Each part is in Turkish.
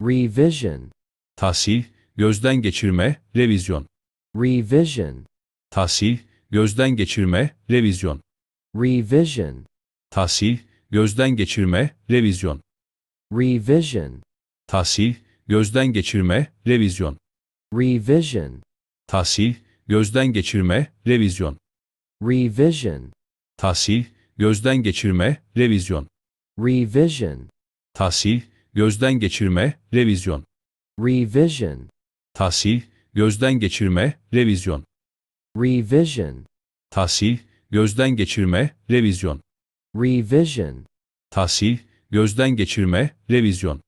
revision, tahsil, gözden geçirme, revizyon, revision, tahsil, gözden geçirme, revizyon, revision, tahsil, gözden geçirme, revizyon, revision, tahsil, gözden geçirme, revizyon, revision, tahsil, gözden geçirme, revizyon, revision, tahsil, gözden geçirme, revizyon, revision, tahsil, gözden geçirme, revizyon, revision, tahsil, gözden geçirme, revizyon, revision, tahsil, gözden geçirme, revizyon, revision, tahsil, gözden geçirme, revizyon,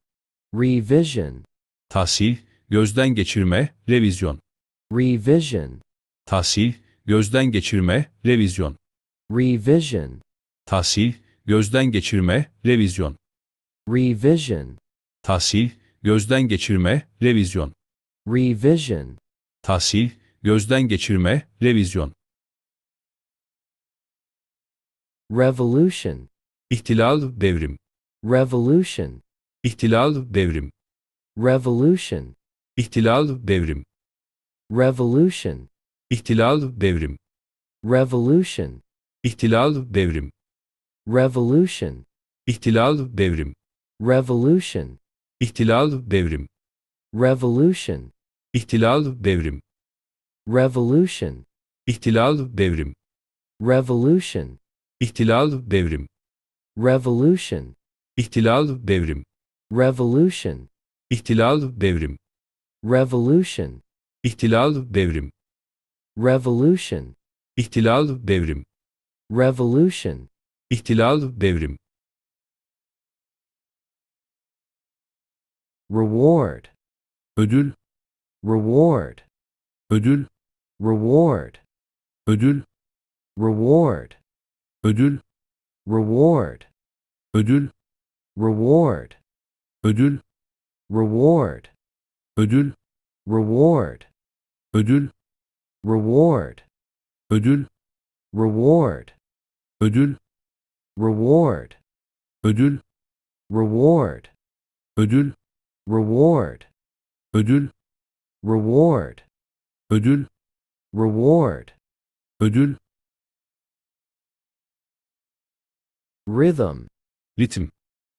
revision, tahsil, gözden geçirme, revizyon, revision, tahsil, gözden geçirme, revizyon, revision, tahsil, gözden geçirme, revizyon, revision, tahsil, gözden geçirme, revizyon, revision, tahsil, gözden geçirme, revizyon, revolution, ihtilal, devrim, revolution, ihtilal, devrim, revolution, ihtilal, devrim, revolution, ihtilal, devrim, revolution, ihtilal, devrim, revolution, ihtilal, devrim, revolution, ihtilal, devrim, revolution, ihtilal, devrim, revolution, ihtilal, devrim, revolution, ihtilal, devrim, revolution, ihtilal, devrim, revolution, ihtilal, devrim, revolution, ihtilal, devrim, revolution, ihtilal, devrim, revolution, ihtilal, devrim, reward, ödül, reward, ödül, reward, ödül, reward, ödül, reward, ödül, reward, ödül, reward, ödül, reward, ödül, reward, ödül, reward, ödül, reward, ödül, reward, ödül, reward, ödül, reward, ödül, reward, ödül, rhythm, ritim,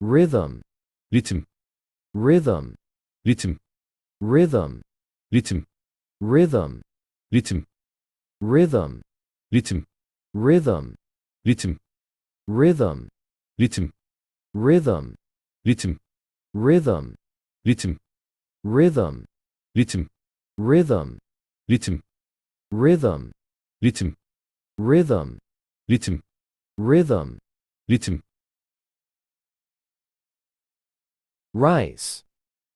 rhythm, ritim, rhythm, ritim, rhythm, ritim, rhythm, ritim, rhythm, ritim, rhythm, ritim, rhythm, ritim, rhythm, ritim, rhythm, ritim, rhythm, ritim, rhythm, ritim, rhythm, ritim, rhythm, ritim, rhythm, ritim, rice,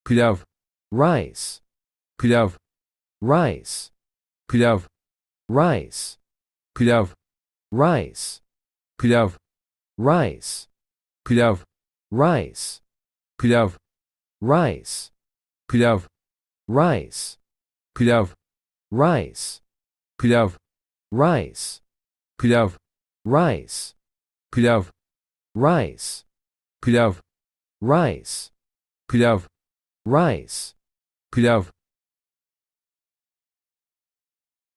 pilav, rice, pilav, rice, pilav, rice, pilav, rice, pilav, rice, pilav, rice, pilav, rice, pilav, rice, pilav, rice, pilav, rice, pilav, rice, pilav, rice, pilav, rice, pilav, rice, pilav,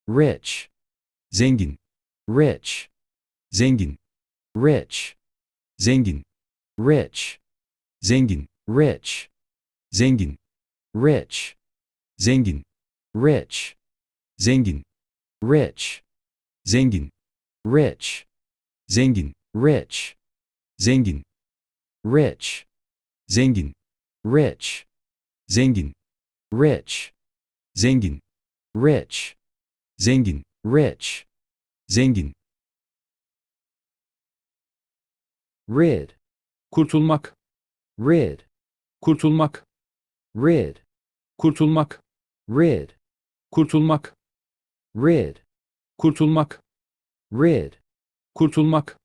rich, zengin, rich, zengin, rich, zengin, rich, zengin, rich, zengin, rich, zengin, rich, zengin, rich, zengin, rich, zengin, rich, zengin, rich, zengin, rich, zengin, rich, zengin, rich, zengin, rich, zengin, rid, kurtulmak, rid, kurtulmak, rid, kurtulmak, rid, kurtulmak, rid, kurtulmak, rid, kurtulmak,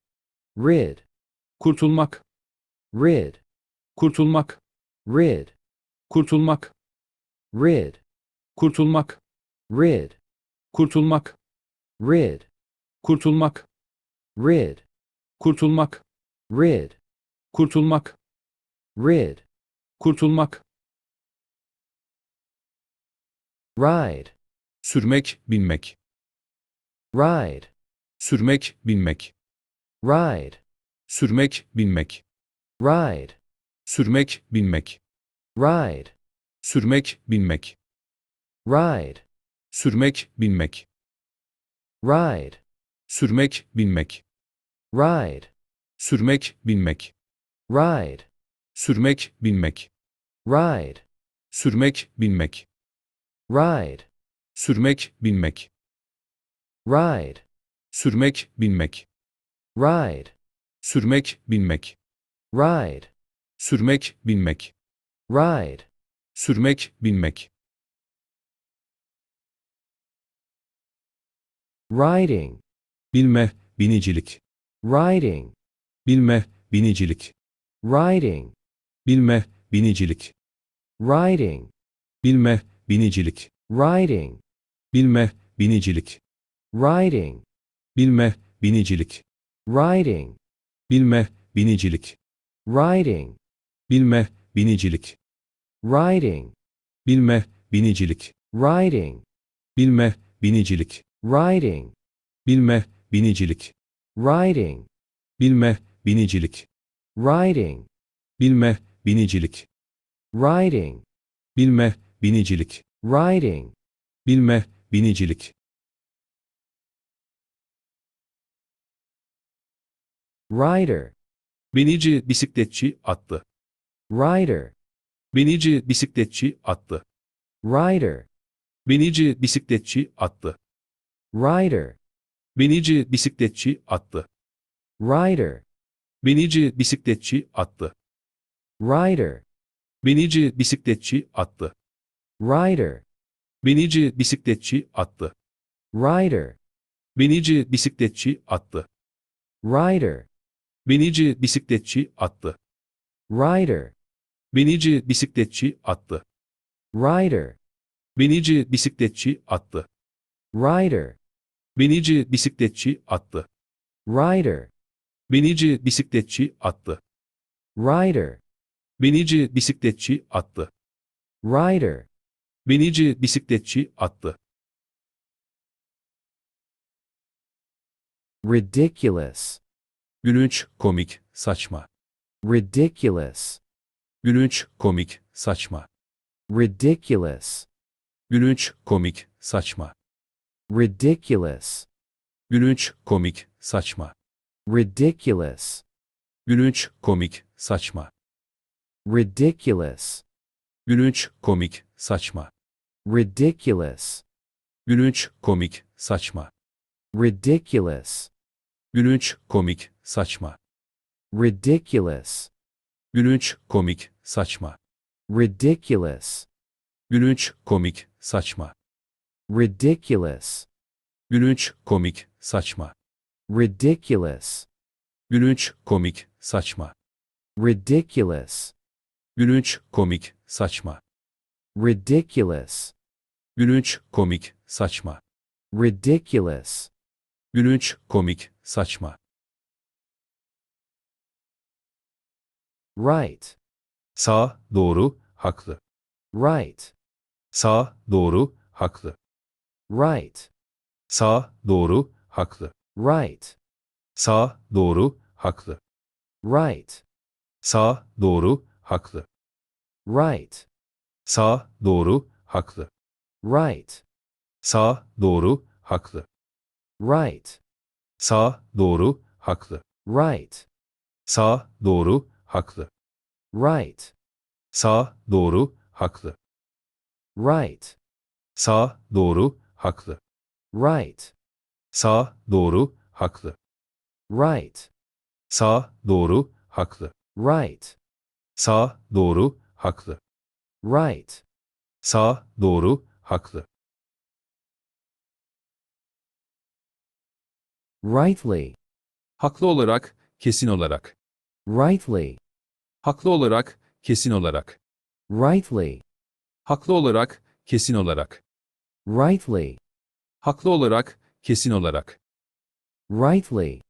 rid, kurtulmak, rid, kurtulmak, rid, kurtulmak, rid, kurtulmak, rid, kurtulmak, rid, kurtulmak, rid, kurtulmak, rid, kurtulmak, rid, kurtulmak, ride, Sürmek, binmek. ride, Sürmek, binmek. ride, Sürmek, binmek. ride, Sürmek, binmek. ride, Sürmek, binmek. ride, Sürmek, binmek. ride, Sürmek, binmek. ride, Sürmek, binmek. ride, Sürmek, binmek. ride, Sürmek, binmek. Ride, Sürmek, binmek. ride, Sürmek, binmek. ride, Sürmek, binmek. ride, Sürmek, binmek. ride, Sürmek, binmek. riding, Bilme, binicilik. riding, Bilme, binicilik. riding, Bilme, binicilik. riding, Bilme, binicilik. riding, Bilme, binicilik. riding, Bilme, binicilik. riding, Bilme, binicilik. riding, Bilme, binicilik. riding, Bilme, binicilik. riding, Bilme, binicilik. riding, Bilme, binicilik. riding, Bilme, binicilik. riding, Bilme, binicilik. riding, Bilme, binicilik. riding, Bilme, binicilik. rider, Binici, bisikletçi, attı. rider, Binici, bisikletçi, attı. rider, Binici, bisikletçi, attı. rider, Binici, bisikletçi, attı. rider, Binici, bisikletçi, attı. rider, Binici, bisikletçi, attı. Rider, Binici, bisikletçi, attı. rider, Binici, bisikletçi, attı. rider, Binici, bisikletçi, attı. rider, Binici, bisikletçi, attı. rider, Binici, bisikletçi, attı. rider, Binici, bisikletçi, attı. rider, Binici, bisikletçi, attı. rider, Binici, bisikletçi, attı. rider, Binici, bisikletçi, attı. ridiculous, Gülünç, komik, saçma. ridiculous, Gülünç, komik, saçma. ridiculous, Gülünç, komik, saçma. ridiculous, Gülünç, komik, saçma. ridiculous, Gülünç, komik, saçma. ridiculous, Gülünç, komik, saçma. ridiculous, Gülünç, komik, saçma. ridiculous, Gülünç, komik, saçma. ridiculous, Gülünç, komik, saçma. ridiculous, Gülünç, komik, saçma. ridiculous, Gülünç, komik, saçma. ridiculous, Gülünç, komik, saçma. ridiculous, Gülünç, komik, saçma. ridiculous, Gülünç, komik, saçma. ridiculous, Gülünç, komik, saçma. right, Sağ, doğru, haklı. right, Sağ, doğru, haklı. right, Sağ, doğru, haklı. right, Sağ, doğru, haklı. right, Sağ, doğru, haklı. Right, Sağ, doğru, haklı. right, Sağ, doğru, haklı. right, Sağ, doğru, haklı. right, Sağ, doğru, haklı. right, Sağ, doğru, haklı. right, Sağ, doğru, haklı. right, Sağ, doğru, haklı. right, Sağ, doğru, haklı. right, Sağ, doğru, haklı. right, Sağ, doğru, haklı. rightly, Haklı olarak, kesin olarak. rightly, Haklı olarak, kesin olarak. rightly, Haklı olarak, kesin olarak. rightly, Haklı olarak, kesin olarak. rightly,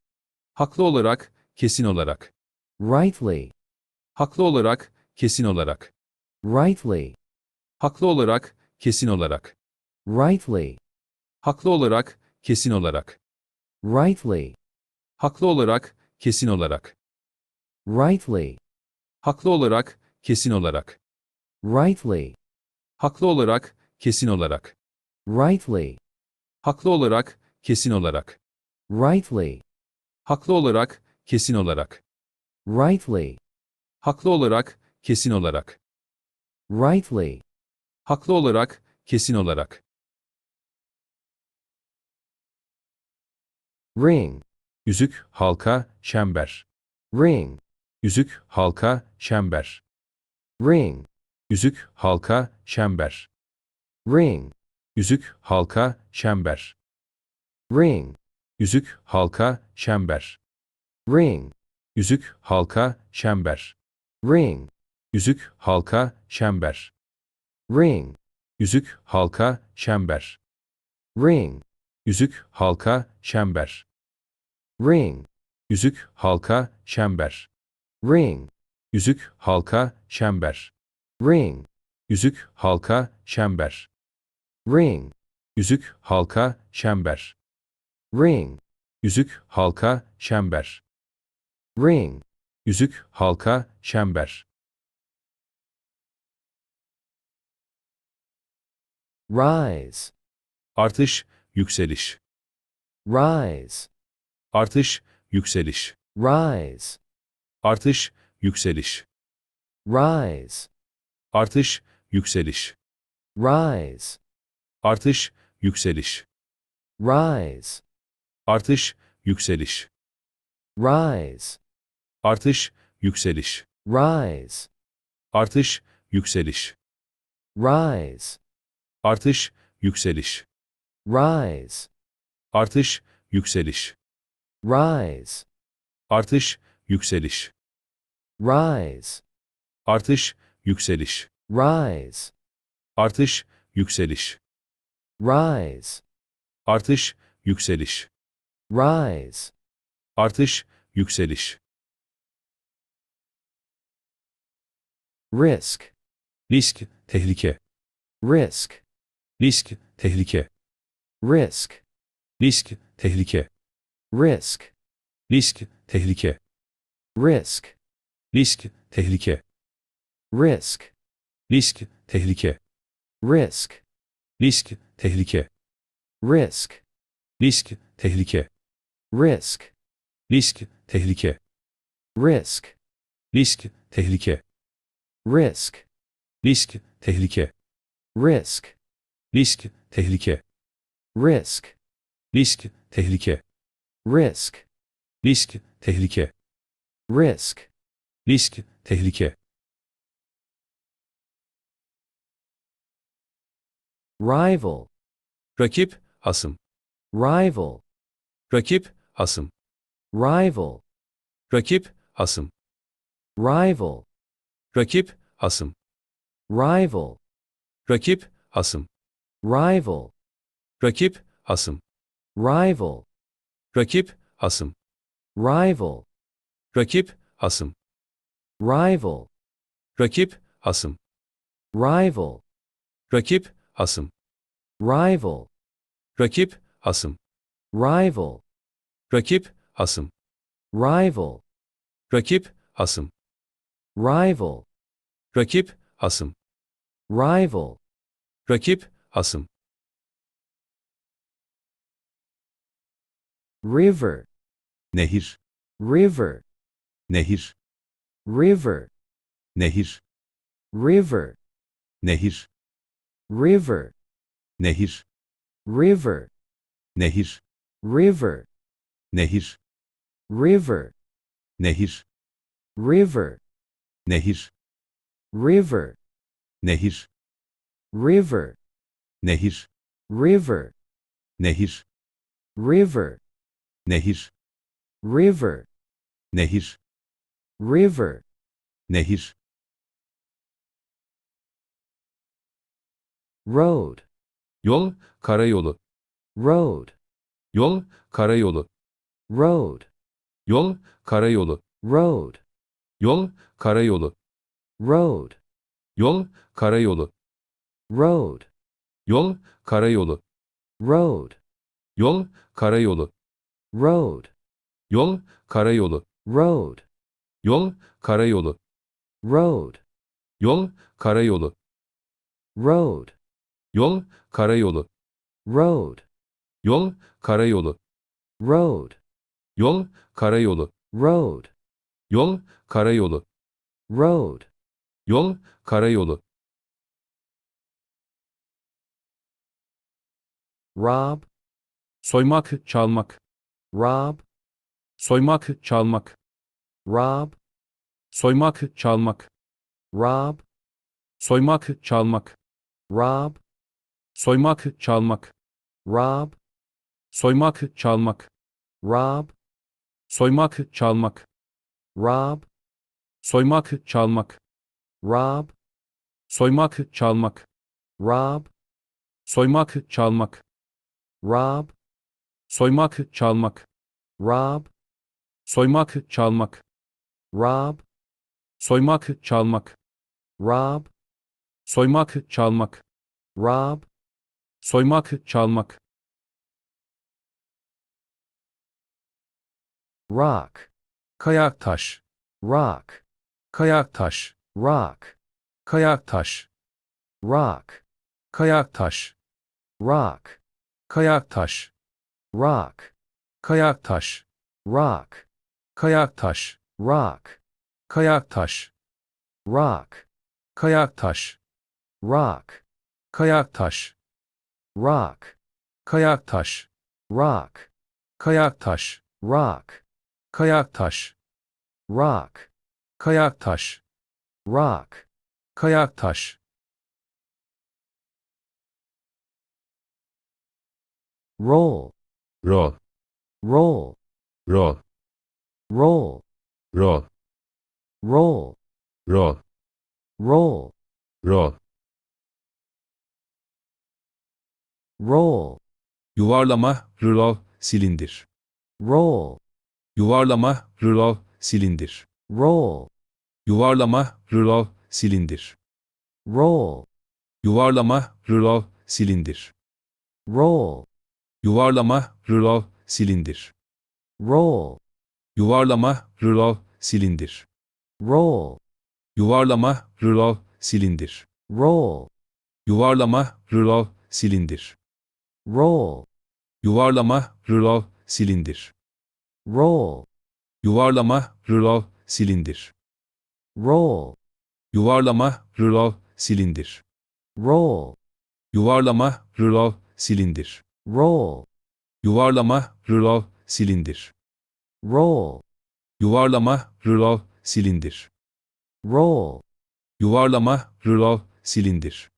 Haklı olarak, kesin olarak. rightly, Haklı olarak, kesin olarak. rightly, Haklı olarak, kesin olarak. rightly, Haklı olarak, kesin olarak. rightly, Haklı olarak, kesin olarak. rightly, Haklı olarak, kesin olarak. rightly, Haklı olarak, kesin olarak. rightly, Haklı olarak, kesin olarak. rightly, Haklı olarak, kesin olarak. rightly, Haklı olarak, kesin olarak. rightly, Haklı olarak, kesin olarak. ring, Yüzük, halka, çember. ring, Yüzük, halka, çember. ring, Yüzük, halka, çember. ring, Yüzük, halka, çember. ring, Yüzük, halka, çember. ring, Yüzük, halka, çember. ring, Yüzük, halka, çember. ring, Yüzük, halka, çember. ring, Yüzük, halka, çember. ring, Yüzük, halka, çember. ring, Yüzük, halka, çember. ring, Yüzük, halka, çember. ring, Yüzük, halka, çember. ring, Yüzük, halka, çember. ring, Yüzük, halka, çember. Rise, Artış, yükseliş. rise, Artış, yükseliş. rise, Artış, yükseliş. rise, Artış, yükseliş. rise, Artış, yükseliş. rise, Artış, yükseliş. rise, Artış, yükseliş. rise, Artış, yükseliş. rise, Artış, yükseliş. rise, Artış, yükseliş. rise, Artış, yükseliş. rise, Artış, yükseliş. rise, Artış, yükseliş. rise, Artış, yükseliş. rise, Artış, yükseliş. risk, Risk, tehlike. risk, Risk, tehlike. risk, Risk, tehlike. risk, Risk, tehlike. risk, Risk, tehlike. risk, Risk, tehlike. risk, Risk, tehlike. risk, Risk, tehlike. risk, Risk, tehlike. risk, Risk, tehlike. risk, Risk, tehlike. risk, Risk, tehlike. risk, Risk, tehlike. risk, Risk, tehlike. risk, Risk, tehlike. rival, Rakip, hasım. rival, Rakip, hasım. rival, Rakip, hasım. rival, Rakip, hasım. rival, Rakip, hasım. Rival, Rakip, hasım. rival, Rakip, hasım. rival, Rakip, hasım. rival, Rakip, hasım. rival, Rakip, hasım. rival, Rakip, hasım. rival, Rakip, hasım. rival, Rakip, hasım. rival, Rakip, hasım. rival, Rakip, hasım. river, Nehir, river, nehir, river, nehir, river, nehir, river, nehir, river, nehir, river, nehir, river, nehir, river, nehir, river, nehir, river, nehir, river, nehir, river, nehir, river, nehir, river, nehir, road, yol, karayolu, road, yol, karayolu, road, yol, karayolu, road, yol, karayolu, road, yol, karayolu, road, Yol, karayolu. road, Yol, karayolu. road, Yol, karayolu. road, Yol, karayolu. road, Yol, karayolu. road, Yol, karayolu. road, Yol, karayolu. road, Yol, karayolu. road, Yol, karayolu. road, Yol, karayolu. Rob, Soymak, çalmak. rob, Soymak, çalmak. rob, Soymak, çalmak. rob, Soymak, çalmak. rob, Soymak, çalmak. rob, Soymak, çalmak. rob, Soymak, çalmak. rob, Soymak, çalmak. rob, Soymak, çalmak. rob, Soymak, çalmak. Rob, Soymak, çalmak. rob, Soymak, çalmak. rob, Soymak, çalmak. rob, Soymak, çalmak. rob, Soymak, çalmak. rock, Kayak taş. rock, Kayak taş. rock, Kayak taş. rock, Kayak taş. rock, Kayak taş. rock, Kayak taş. rock, Kayak taş. rock, Kayak taş. rock, Kayak taş. rock, Kayak taş. rock, Kayak taş. rock, Kayak taş. rock, Kayak taş. rock, Kayak taş. rock, Kayak taş. Roll, Roll. roll, Roll. roll, Roll. roll, Roll. roll, Roll. roll, Yuvarlama, rulo, silindir. roll, Yuvarlama, rulo, silindir. roll, Yuvarlama, rulo, silindir. roll, Yuvarlama, rulo, silindir. roll, Yuvarlama, rulo, silindir. roll, Yuvarlama, rulo, silindir. roll, Yuvarlama, rulo, silindir. roll, Yuvarlama, rulo, silindir. roll, Yuvarlama, rulo, silindir. roll, Yuvarlama, rulo, silindir. roll, Yuvarlama, rulo, silindir. roll, Yuvarlama, rulo, silindir. Roll, Yuvarlama, rulo, silindir. roll, Yuvarlama, rulo, silindir. roll, Yuvarlama, rulo, silindir.